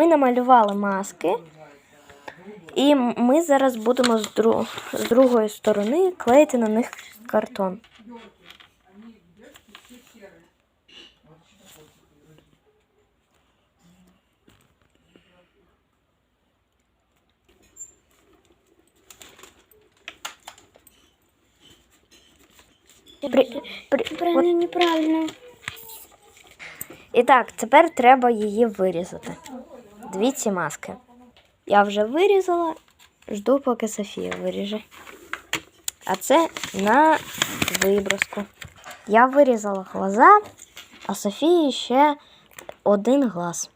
ми намалювали маски. І ми зараз будемо з, дру... з другої сторони клеїти на них картон. При... При... Правильно, неправильно. І так, тепер треба її вирізати. Дві ці маски. Я вже вирізала, жду, поки Софія виріже. А це на виброску. Я вирізала глаза, а Софії ще один глаз.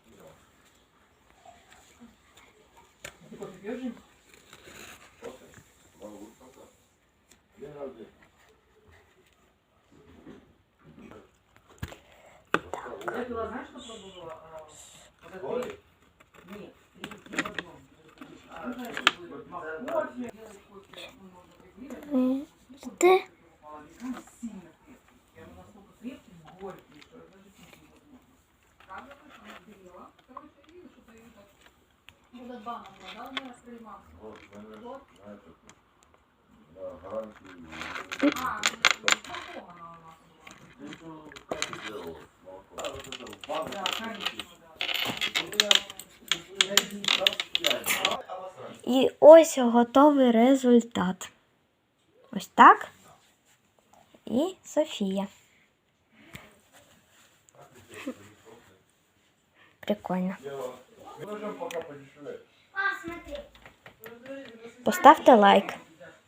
Де? І ось готовий результат. Ось так. І Софія. Прикольно. Поставте лайк.